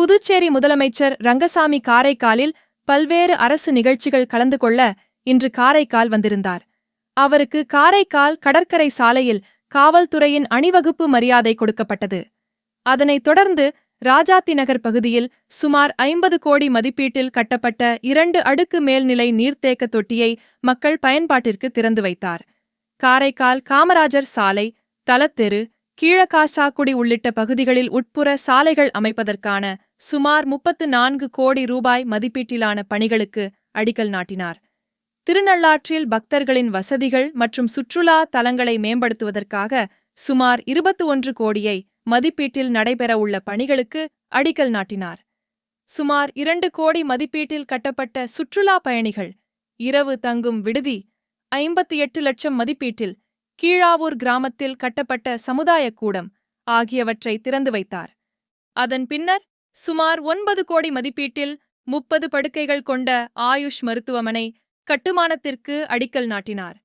புதுச்சேரி முதலமைச்சர் ரங்கசாமி காரைக்காலில் பல்வேறு அரசு நிகழ்ச்சிகள் கலந்து கொள்ள இன்று காரைக்கால் வந்திருந்தார். அவருக்கு காரைக்கால் கடற்கரை சாலையில் காவல்துறையின் அணிவகுப்பு மரியாதை கொடுக்கப்பட்டது. அதனைத் தொடர்ந்து ராஜாத்தி நகர் பகுதியில் சுமார் ஐம்பது கோடி மதிப்பீட்டில் கட்டப்பட்ட இரண்டு அடுக்கு மேல்நிலை நீர்த்தேக்க தொட்டியை மக்கள் பயன்பாட்டிற்கு திறந்து வைத்தார். காரைக்கால் காமராஜர் சாலை தலத்தெரு கீழகாசாக்குடி உள்ளிட்ட பகுதிகளில் உட்புற சாலைகள் அமைப்பதற்கான சுமார் முப்பத்து நான்கு கோடி ரூபாய் மதிப்பீட்டிலான பணிகளுக்கு அடிக்கல் நாட்டினார். திருநள்ளாற்றில் பக்தர்களின் வசதிகள் மற்றும் சுற்றுலா தலங்களை மேம்படுத்துவதற்காக சுமார் இருபத்து ஒன்று கோடியை மதிப்பீட்டில் நடைபெறவுள்ள பணிகளுக்கு அடிக்கல் நாட்டினார். சுமார் இரண்டு கோடி மதிப்பீட்டில் கட்டப்பட்ட சுற்றுலா பயணிகள் இரவு தங்கும் விடுதி ஐம்பத்தி எட்டு லட்சம் மதிப்பீட்டில் கீழாவூர் கிராமத்தில் கட்டப்பட்ட சமுதாயக் கூடம் ஆகியவற்றை திறந்து வைத்தார். அதன் பின்னர் சுமார் ஒன்பது கோடி மதிப்பீட்டில் முப்பது படுக்கைகள் கொண்ட ஆயுஷ் மருத்துவமனை கட்டுமானத்திற்கு அடிக்கல் நாட்டினார்.